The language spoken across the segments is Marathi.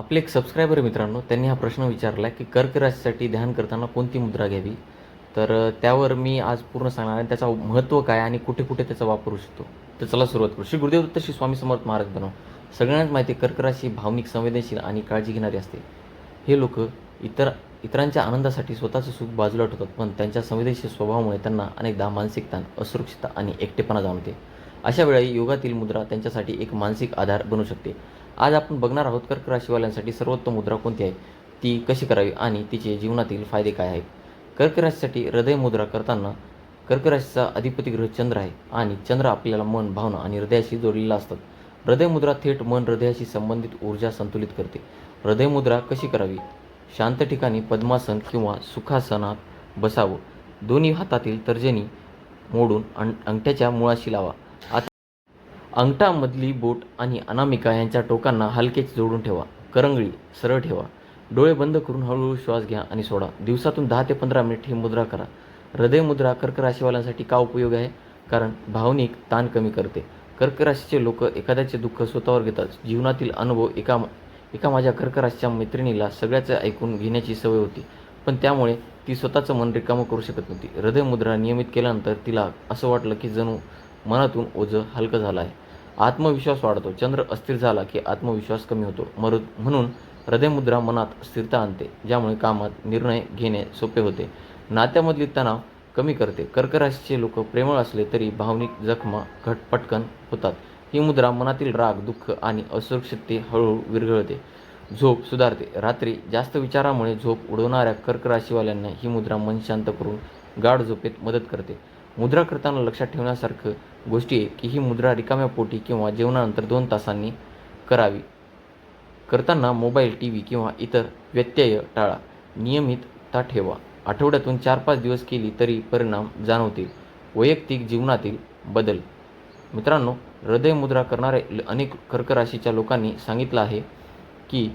आपले एक सबस्क्रायबर मित्रांनो त्यांनी हा प्रश्न विचारला की कर्क राशीसाठी ध्यान करताना कोणती मुद्रा घ्यावी? तर त्यावर मी आज पूर्ण सांगणार आहे. त्याचा महत्त्व काय आणि कुठे कुठे त्याचा वापरू शकतो? तर चला सुरुवात करू. श्री गुरुदेव दत्त श्री स्वामी समर्थ महाराज बनव. सगळ्यांनाच माहिती आहे कर्क राशी भावनिक संवेदनशील आणि काळजी घेणारी असते. हे लोक इतर इतरांच्या आनंदासाठी स्वतःचं सुख बाजूला ठेवतात पण त्यांच्या संवेदनशील स्वभावामुळे त्यांना अनेकदा मानसिक ताण असुरक्षितता आणि एकटेपणा जाणवते. अशा वेळी योगातील मुद्रा त्यांच्यासाठी एक मानसिक आधार बनू शकते. आज आपण बघणार आहोत कर्क राशीवाल्यांसाठी सर्वोत्तम मुद्रा कोणती आहे? ती कशी करावी आणि तिचे जीवनातील फायदे काय आहेत? कर्क राशीसाठी हृदय मुद्रा करताना कर्क राशीचा अधिपती ग्रह चंद्र आहे आणि चंद्र आपल्याला मन भावना आणि हृदयाशी जोडलेला असतात. हृदयमुद्रा थेट मन हृदयाशी संबंधित ऊर्जा संतुलित करते. हृदयमुद्रा कशी करावी? शांत ठिकाणी पद्मासन किंवा सुखासनात बसावं. दोन्ही हातातील तर्जनी मोडून अं अंगठ्याच्या मुळाशी लावा. आता अंगठामधली बोट आणि अनामिका यांच्या टोकांना हलकेच जोडून ठेवा. करंगळी सरळ ठेवा. डोळे बंद करून हळूहळू श्वास घ्या आणि सोडा. दिवसातून दहा ते पंधरा मिनिट ही मुद्रा करा. हृदय मुद्रा कर्क राशीवाल्यांसाठी का उपयोग आहे? कारण भावनिक ताण कमी करते. कर्क राशीचे लोक एखाद्याचे दुःख स्वतःवर घेतात. जीवनातील अनुभव एका एका माझ्या कर्क राशीच्या मैत्रिणीला सगळ्याचं ऐकून घेण्याची सवय होती. पण त्यामुळे ती स्वतःचं मन रिकामं करू शकत नव्हती. हृदय मुद्रा नियमित केल्यानंतर तिला असं वाटलं की जणू मनातून ओझं हलकं झालं आहे. आत्मविश्वास वाढतो. चंद्र अस्थिर झाला की आत्मविश्वास कमी होतो. मरु म्हणून हृदयमुद्रा मनात स्थिरता आणते ज्यामुळे कामात निर्णय घेणे सोपे होते. नात्यामधली तणाव कमी करते. कर्क राशीचे लोक प्रेमळ असले तरी भावनिक जखमा घट पटकन होतात. ही मुद्रा मनातील राग दुःख आणि असुरक्षितते हळूहळू विरघळते. झोप सुधारते. रात्री जास्त विचारामुळे झोप उडवणाऱ्या कर्क राशीवाल्यांना ही मुद्रा मन शांत करून गाढ झोपेत मदत करते. मुद्रा करताना लक्षात ठेवण्यासारखं गोष्टी आहे की ही मुद्रा रिकाम्या पोटी किंवा जेवणानंतर दोन तासांनी करावी. करताना मोबाईल टी व्ही किंवा इतर व्यत्यय टाळा. नियमितता ठेवा. आठवड्यातून चार पाच दिवस केली तरी परिणाम जाणवतील. वैयक्तिक जीवनातील बदल. मित्रांनो हृदय मुद्रा करणारे ल- अनेक कर्क राशीच्या लोकांनी सांगितलं आहे की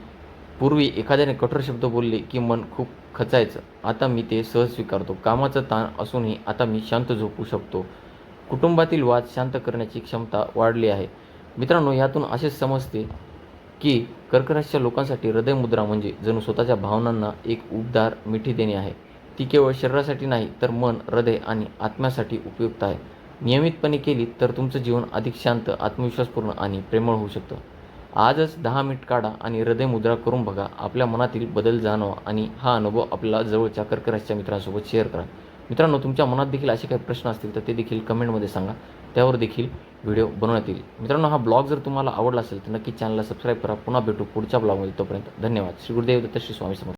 पूर्वी एखाद्याने कठोर शब्द बोलले की मन खूप खचायचं. आता मी ते सहज स्वीकारतो. कामाचं ताण असूनही आता मी शांत झोपू शकतो. कुटुंबातील वाद शांत करण्याची क्षमता वाढली आहे. मित्रांनो यातून असे समजते की कर्कराशच्या लोकांसाठी हृदय मुद्रा म्हणजे जणू स्वतःच्या भावनांना एक उबदार मिठी देणे आहे. ती केवळ शरीरासाठी नाही तर मन हृदय आणि आत्म्यासाठी उपयुक्त आहे. नियमितपणे केली तर तुमचं जीवन अधिक शांत आत्मविश्वासपूर्ण आणि प्रेमळ होऊ शकतं. आजच दहा मिनिट काढा आणि हृदय मुद्रा करून बघा. आपल्या मनातील बदल जाणवा आणि हा अनुभव आपल्याला जवळच्या कर्क मित्रांसोबत शेअर करा. मित्रांनो तुमच्या मनात देखील असे काही प्रश्न असतील तर ते देखील कमेंटमध्ये सांगा. त्यावर देखील व्हिडिओ बनवण्यात येईल. मित्रांनो हा ब्लॉग जर तुम्हाला आवडला असेल तर नक्की चॅनलला सबस्क्राईब करा. पुन्हा भेटू पुढच्या ब्लॉगमध्ये तोपर्यंत धन्यवाद. श्री गुरुदेव दत्त श्री स्वामी समर्थ.